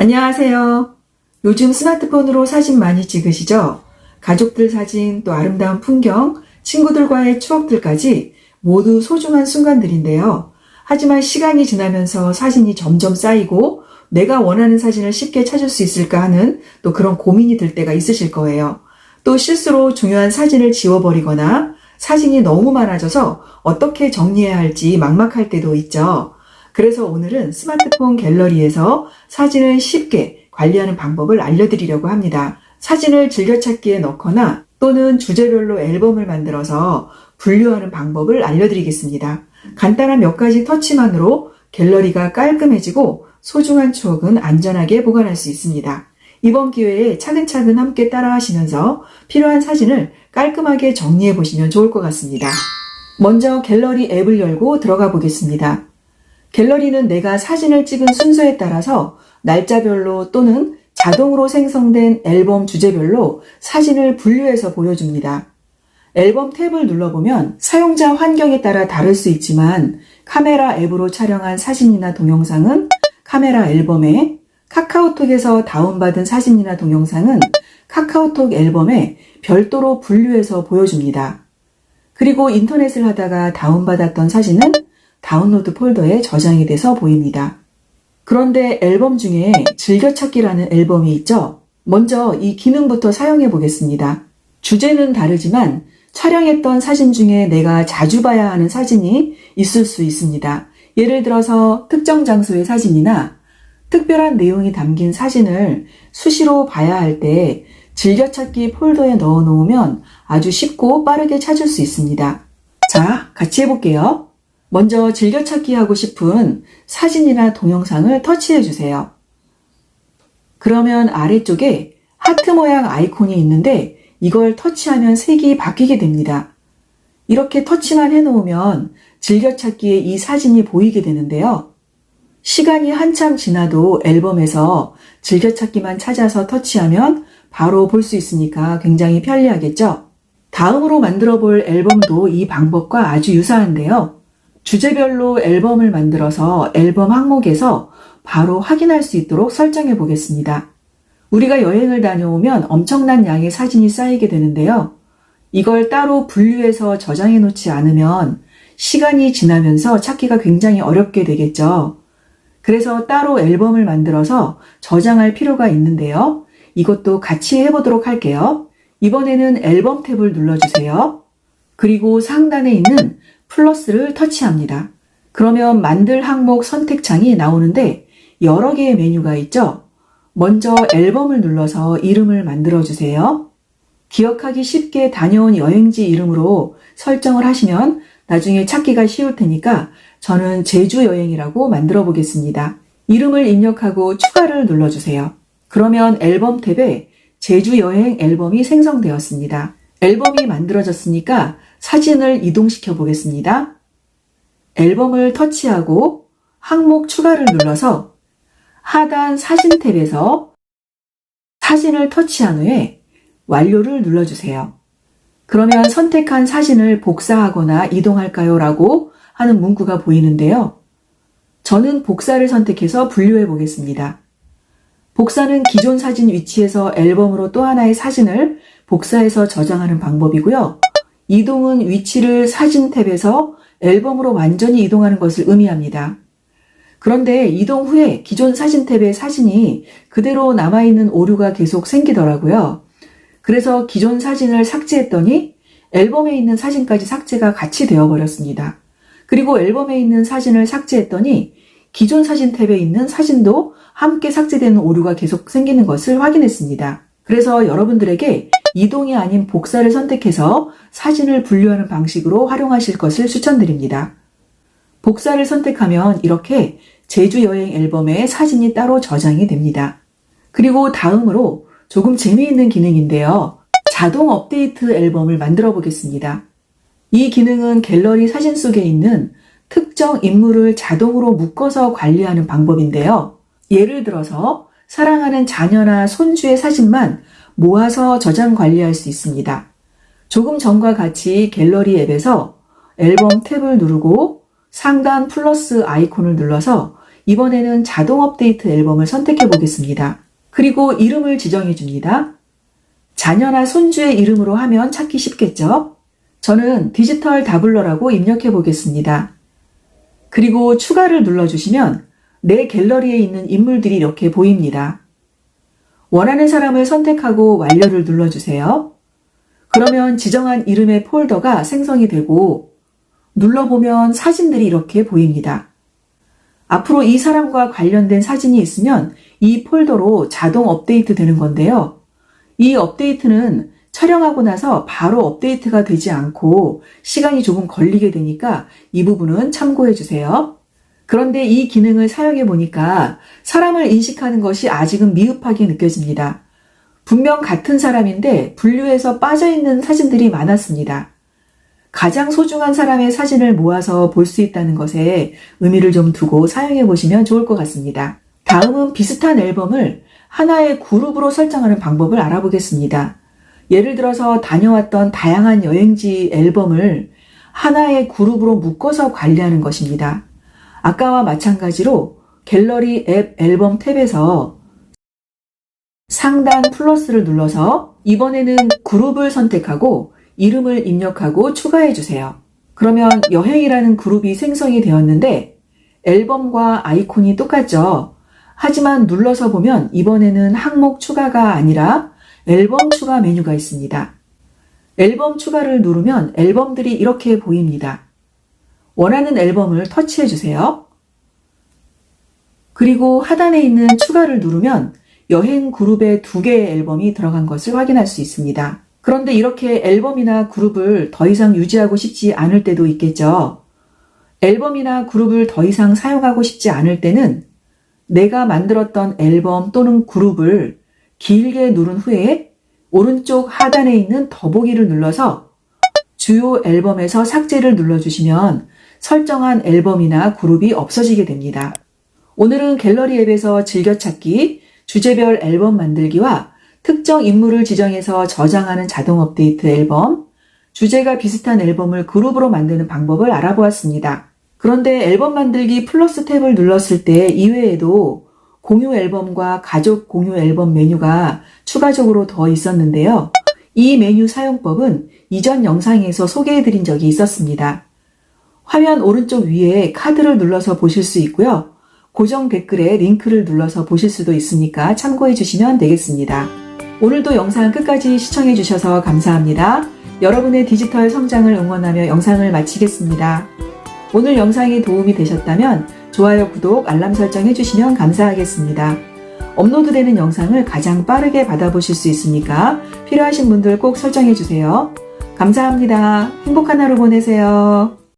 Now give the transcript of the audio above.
안녕하세요. 요즘 스마트폰으로 사진 많이 찍으시죠? 가족들 사진, 또 아름다운 풍경, 친구들과의 추억들까지 모두 소중한 순간들인데요. 하지만 시간이 지나면서 사진이 점점 쌓이고 내가 원하는 사진을 쉽게 찾을 수 있을까 하는 또 그런 고민이 들 때가 있으실 거예요. 또 실수로 중요한 사진을 지워버리거나 사진이 너무 많아져서 어떻게 정리해야 할지 막막할 때도 있죠. 그래서 오늘은 스마트폰 갤러리에서 사진을 쉽게 관리하는 방법을 알려드리려고 합니다. 사진을 즐겨찾기에 넣거나 또는 주제별로 앨범을 만들어서 분류하는 방법을 알려드리겠습니다. 간단한 몇 가지 터치만으로 갤러리가 깔끔해지고 소중한 추억은 안전하게 보관할 수 있습니다. 이번 기회에 차근차근 함께 따라 하시면서 필요한 사진을 깔끔하게 정리해 보시면 좋을 것 같습니다. 먼저 갤러리 앱을 열고 들어가 보겠습니다. 갤러리는 내가 사진을 찍은 순서에 따라서 날짜별로 또는 자동으로 생성된 앨범 주제별로 사진을 분류해서 보여줍니다. 앨범 탭을 눌러보면 사용자 환경에 따라 다를 수 있지만 카메라 앱으로 촬영한 사진이나 동영상은 카메라 앨범에 카카오톡에서 다운받은 사진이나 동영상은 카카오톡 앨범에 별도로 분류해서 보여줍니다. 그리고 인터넷을 하다가 다운받았던 사진은 다운로드 폴더에 저장이 돼서 보입니다. 그런데 앨범 중에 즐겨찾기라는 앨범이 있죠? 먼저 이 기능부터 사용해 보겠습니다. 주제는 다르지만 촬영했던 사진 중에 내가 자주 봐야 하는 사진이 있을 수 있습니다. 예를 들어서 특정 장소의 사진이나 특별한 내용이 담긴 사진을 수시로 봐야 할 때 즐겨찾기 폴더에 넣어 놓으면 아주 쉽고 빠르게 찾을 수 있습니다. 자, 같이 해볼게요. 먼저 즐겨찾기 하고 싶은 사진이나 동영상을 터치해 주세요. 그러면 아래쪽에 하트 모양 아이콘이 있는데 이걸 터치하면 색이 바뀌게 됩니다. 이렇게 터치만 해놓으면 즐겨찾기에 이 사진이 보이게 되는데요. 시간이 한참 지나도 앨범에서 즐겨찾기만 찾아서 터치하면 바로 볼 수 있으니까 굉장히 편리하겠죠? 다음으로 만들어 볼 앨범도 이 방법과 아주 유사한데요. 주제별로 앨범을 만들어서 앨범 항목에서 바로 확인할 수 있도록 설정해 보겠습니다. 우리가 여행을 다녀오면 엄청난 양의 사진이 쌓이게 되는데요. 이걸 따로 분류해서 저장해 놓지 않으면 시간이 지나면서 찾기가 굉장히 어렵게 되겠죠. 그래서 따로 앨범을 만들어서 저장할 필요가 있는데요. 이것도 같이 해보도록 할게요. 이번에는 앨범 탭을 눌러주세요. 그리고 상단에 있는 플러스를 터치합니다. 그러면 만들 항목 선택창이 나오는데 여러 개의 메뉴가 있죠? 먼저 앨범을 눌러서 이름을 만들어 주세요. 기억하기 쉽게 다녀온 여행지 이름으로 설정을 하시면 나중에 찾기가 쉬울 테니까 저는 제주 여행이라고 만들어 보겠습니다. 이름을 입력하고 추가를 눌러주세요. 그러면 앨범 탭에 제주 여행 앨범이 생성되었습니다. 앨범이 만들어졌으니까 사진을 이동시켜 보겠습니다. 앨범을 터치하고 항목 추가를 눌러서 하단 사진 탭에서 사진을 터치한 후에 완료를 눌러주세요. 그러면 선택한 사진을 복사하거나 이동할까요? 라고 하는 문구가 보이는데요. 저는 복사를 선택해서 분류해 보겠습니다. 복사는 기존 사진 위치에서 앨범으로 또 하나의 사진을 복사해서 저장하는 방법이고요. 이동은 위치를 사진 탭에서 앨범으로 완전히 이동하는 것을 의미합니다. 그런데 이동 후에 기존 사진 탭의 사진이 그대로 남아있는 오류가 계속 생기더라고요. 그래서 기존 사진을 삭제했더니 앨범에 있는 사진까지 삭제가 같이 되어버렸습니다. 그리고 앨범에 있는 사진을 삭제했더니 기존 사진 탭에 있는 사진도 함께 삭제되는 오류가 계속 생기는 것을 확인했습니다. 그래서 여러분들에게 이동이 아닌 복사를 선택해서 사진을 분류하는 방식으로 활용하실 것을 추천드립니다. 복사를 선택하면 이렇게 제주 여행 앨범에 사진이 따로 저장이 됩니다. 그리고 다음으로 조금 재미있는 기능인데요. 자동 업데이트 앨범을 만들어 보겠습니다. 이 기능은 갤러리 사진 속에 있는 특정 인물을 자동으로 묶어서 관리하는 방법인데요. 예를 들어서 사랑하는 자녀나 손주의 사진만 모아서 저장 관리할 수 있습니다. 조금 전과 같이 갤러리 앱에서 앨범 탭을 누르고 상단 플러스 아이콘을 눌러서 이번에는 자동 업데이트 앨범을 선택해 보겠습니다. 그리고 이름을 지정해 줍니다. 자녀나 손주의 이름으로 하면 찾기 쉽겠죠? 저는 디지털 다블러라고 입력해 보겠습니다. 그리고 추가를 눌러주시면 내 갤러리에 있는 인물들이 이렇게 보입니다. 원하는 사람을 선택하고 완료를 눌러주세요. 그러면 지정한 이름의 폴더가 생성이 되고 눌러보면 사진들이 이렇게 보입니다. 앞으로 이 사람과 관련된 사진이 있으면 이 폴더로 자동 업데이트 되는 건데요. 이 업데이트는 촬영하고 나서 바로 업데이트가 되지 않고 시간이 조금 걸리게 되니까 이 부분은 참고해 주세요. 그런데 이 기능을 사용해 보니까 사람을 인식하는 것이 아직은 미흡하게 느껴집니다. 분명 같은 사람인데 분류해서 빠져 있는 사진들이 많았습니다. 가장 소중한 사람의 사진을 모아서 볼 수 있다는 것에 의미를 좀 두고 사용해 보시면 좋을 것 같습니다. 다음은 비슷한 앨범을 하나의 그룹으로 설정하는 방법을 알아보겠습니다. 예를 들어서 다녀왔던 다양한 여행지 앨범을 하나의 그룹으로 묶어서 관리하는 것입니다. 아까와 마찬가지로 갤러리 앱 앨범 탭에서 상단 플러스를 눌러서 이번에는 그룹을 선택하고 이름을 입력하고 추가해 주세요. 그러면 여행이라는 그룹이 생성이 되었는데 앨범과 아이콘이 똑같죠. 하지만 눌러서 보면 이번에는 항목 추가가 아니라 앨범 추가 메뉴가 있습니다. 앨범 추가를 누르면 앨범들이 이렇게 보입니다. 원하는 앨범을 터치해 주세요. 그리고 하단에 있는 추가를 누르면 여행 그룹에 두 개의 앨범이 들어간 것을 확인할 수 있습니다. 그런데 이렇게 앨범이나 그룹을 더 이상 유지하고 싶지 않을 때도 있겠죠. 앨범이나 그룹을 더 이상 사용하고 싶지 않을 때는 내가 만들었던 앨범 또는 그룹을 길게 누른 후에 오른쪽 하단에 있는 더보기를 눌러서 주요 앨범에서 삭제를 눌러주시면 설정한 앨범이나 그룹이 없어지게 됩니다. 오늘은 갤러리 앱에서 즐겨찾기, 주제별 앨범 만들기와 특정 인물을 지정해서 저장하는 자동 업데이트 앨범, 주제가 비슷한 앨범을 그룹으로 만드는 방법을 알아보았습니다. 그런데 앨범 만들기 플러스 탭을 눌렀을 때 이외에도 공유 앨범과 가족 공유 앨범 메뉴가 추가적으로 더 있었는데요. 이 메뉴 사용법은 이전 영상에서 소개해드린 적이 있었습니다. 화면 오른쪽 위에 카드를 눌러서 보실 수 있고요. 고정 댓글에 링크를 눌러서 보실 수도 있으니까 참고해 주시면 되겠습니다. 오늘도 영상 끝까지 시청해 주셔서 감사합니다. 여러분의 디지털 성장을 응원하며 영상을 마치겠습니다. 오늘 영상이 도움이 되셨다면 좋아요, 구독, 알람 설정 해주시면 감사하겠습니다. 업로드되는 영상을 가장 빠르게 받아보실 수 있으니까 필요하신 분들 꼭 설정해 주세요. 감사합니다. 행복한 하루 보내세요.